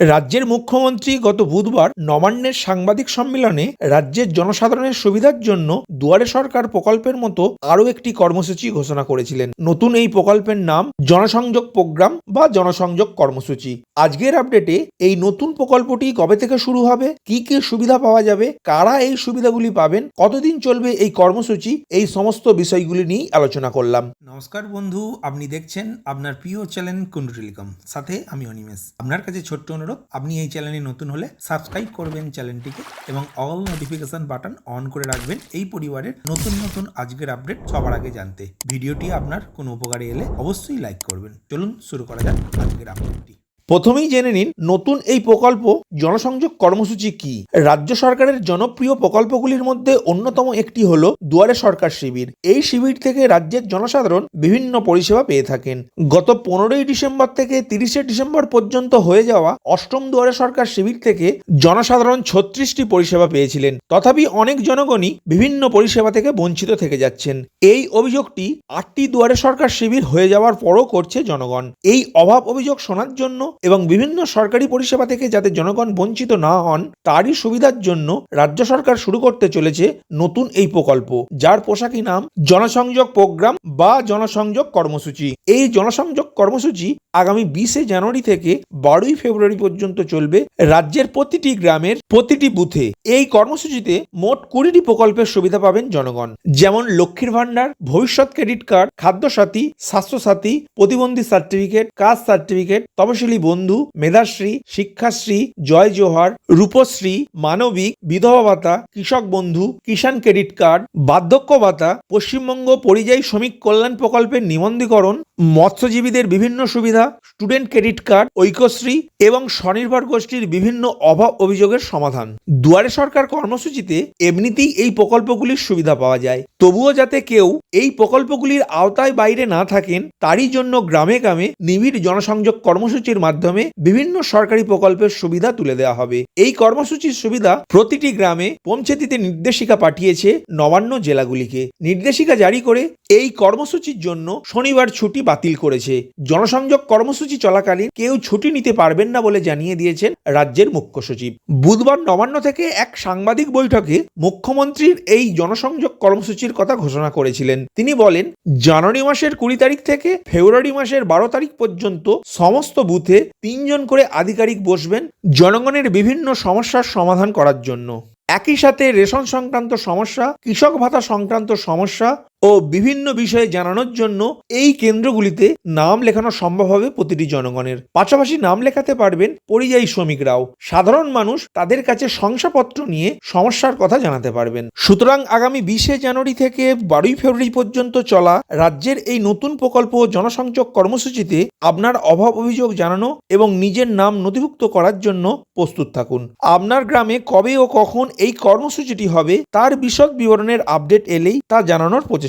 রাজ্যের মুখ্যমন্ত্রী গত বুধবার নবান্নের সাংবাদিক সম্মেলনে রাজ্যের জনসাধারণের সুবিধার জন্য দুয়ারে সরকার প্রকল্পের মতো আরও একটি কর্মসূচি ঘোষণা করেছিলেন। নতুন এই প্রকল্পের নাম জনসংযোগ প্রোগ্রাম বা জনসংযোগ কর্মসূচি। আজকের আপডেটে এই নতুন প্রকল্পটি কবে থেকে শুরু হবে, কি কি সুবিধা পাওয়া যাবে, কারা এই সুবিধাগুলি পাবেন, কতদিন চলবে এই কর্মসূচি, এই সমস্ত বিষয়গুলি নিয়েই আলোচনা করলাম। নমস্কার বন্ধু, আপনি দেখছেন আপনার প্রিয় চ্যানেল টেলিকম। সাথে আমি অনিমেষ। আপনার কাছে ছোট্ট আপনি এই চ্যানেলে নতুন হলে সাবস্ক্রাইব করবেন চ্যানেলটিকে এবং অল নোটিফিকেশন বাটন অন করে রাখবেন এই পরিবারের নতুন নতুন আজকের আপডেট সবার আগে জানতে। ভিডিওটি আপনার কোনো উপকারে এলে অবশ্যই লাইক করবেন। চলুন শুরু করা যাক আজকের আপডেটটি প্রথমেই জেনে নিন নতুন এই প্রকল্প জনসংযোগ কর্মসূচি কি? রাজ্য সরকারের জনপ্রিয় প্রকল্পগুলির মধ্যে অন্যতম একটি হল দুয়ারে সরকার শিবির। এই শিবির থেকে রাজ্যের জনসাধারণ বিভিন্ন পরিষেবা পেয়ে থাকেন। গত পনেরোই ডিসেম্বর থেকে তিরিশে ডিসেম্বর পর্যন্ত হয়ে যাওয়া অষ্টম দুয়ারে সরকার শিবির থেকে জনসাধারণ ছত্রিশটি পরিষেবা পেয়েছিলেন। তথাপি অনেক জনগণই বিভিন্ন পরিষেবা থেকে বঞ্চিত থেকে যাচ্ছেন। এই অভিযোগটি আটটি দুয়ারে সরকার শিবির হয়ে যাওয়ার পরও করছে জনগণ। এই অভাব অভিযোগ শোনার জন্য এবং বিভিন্ন সরকারি পরিষেবা থেকে যাতে জনগণ বঞ্চিত না হন, তারই সুবিধার জন্য রাজ্য সরকার শুরু করতে চলেছে নতুন এই প্রকল্প। যার পোশাকি নাম জনসংযোগ প্রোগ্রাম বা জনসংযোগ কর্মসূচি। এই জনসংযোগ কর্মসূচি আগামী বিশে জানুয়ারি থেকে বারোই ফেব্রুয়ারি পর্যন্ত চলবে রাজ্যের প্রতিটি গ্রামের প্রতিটি বুথে। এই কর্মসূচিতে মোট কুড়িটি প্রকল্পের সুবিধা পাবেন জনগণ। যেমন লক্ষ্মীর ভান্ডার ভবিষ্যৎ ক্রেডিট কার্ড, খাদ্যসাথী, স্বাস্থ্যসাথী, প্রতিবন্ধী সার্টিফিকেট কাস্ট সার্টিফিকেট, তপশিলি বন্ধু, মেধাশ্রী, শিক্ষাশ্রী, জয় জোহার, রূপশ্রী, মানবিক, বিধবা ভাতা, কৃষক বন্ধু, কিষাণ ক্রেডিট কার্ড বার্ধক্য ভাতা পশ্চিমবঙ্গ পরিযায়ী শ্রমিক কল্যাণ প্রকল্পের নিবন্ধীকরণ, মৎস্যজীবীদের বিভিন্ন সুবিধা, স্টুডেন্ট ক্রেডিট কার্ড, ঐক্যশ্রী এবং স্বনির্ভর গোষ্ঠীর বিভিন্ন অভাব অভিযোগের সমাধান। দুয়ারে সরকার কর্মসূচিতে এমনিতেই এই প্রকল্পগুলির সুবিধা পাওয়া যায়। তবুও যাতে কেউ এই প্রকল্পগুলির আওতায় বাইরে না থাকেন, তারই জন্য গ্রামে গ্রামে নিবিড় জনসংযোগ কর্মসূচির মাধ্যমে বিভিন্ন সরকারি প্রকল্পের সুবিধা তুলে দেওয়া হবে। এই কর্মসূচির সুবিধা প্রতিটি গ্রামে পৌঁছে দিতে নির্দেশিকা পাঠিয়েছে নবান্ন জেলাগুলিকে নির্দেশিকা জারি করে এই কর্মসূচির জন্য শনিবার ছুটি বাতিল করেছে। জনসংযোগ কর্মসূচি চলাকালীন কেউ ছুটি নিতে পারবেন না বলে জানিয়ে দিয়েছেন রাজ্যের মুখ্য সচিব। বুধবার নবান্ন থেকে এক সাংবাদিক বৈঠকে মুখ্যমন্ত্রীর এই জনসংযোগ কর্মসূচির কথা ঘোষণা করেছিলেন। তিনি বলেন, জানুয়ারি মাসের কুড়ি তারিখ থেকে ফেব্রুয়ারি মাসের বারো তারিখ পর্যন্ত সমস্ত বুথে তিনজন করে আধিকারিক বসবেন জনগণের বিভিন্ন সমস্যার সমাধান করার জন্য। একই সাথে রেশন সংক্রান্ত সমস্যা কৃষক ভাতা সংক্রান্ত সমস্যা ও বিভিন্ন বিষয়ে জানানোর জন্য এই কেন্দ্রগুলিতে নাম লেখানো সম্ভব হবে প্রতিটি জনগণের। পাশাপাশি নাম লেখাতে পারবেন পরিযায়ী শ্রমিকরাও। সাধারণ মানুষ তাদের কাছে শংসাপত্র নিয়ে সমস্যার কথা জানাতে পারবেন। সুতরাং আগামী বিশে জানুয়ারি থেকে বারোই ফেব্রুয়ারি পর্যন্ত চলা রাজ্যের এই নতুন প্রকল্প জনসংযোগ কর্মসূচিতে আপনার অভাব অভিযোগ জানানো এবং নিজের নাম নথিভুক্ত করার জন্য প্রস্তুত থাকুন। আপনার গ্রামে কবে ও কখন এই কর্মসূচিটি হবে তার বিশদ বিবরণের আপডেট এলেই তা জানানোর প্রচেষ্টা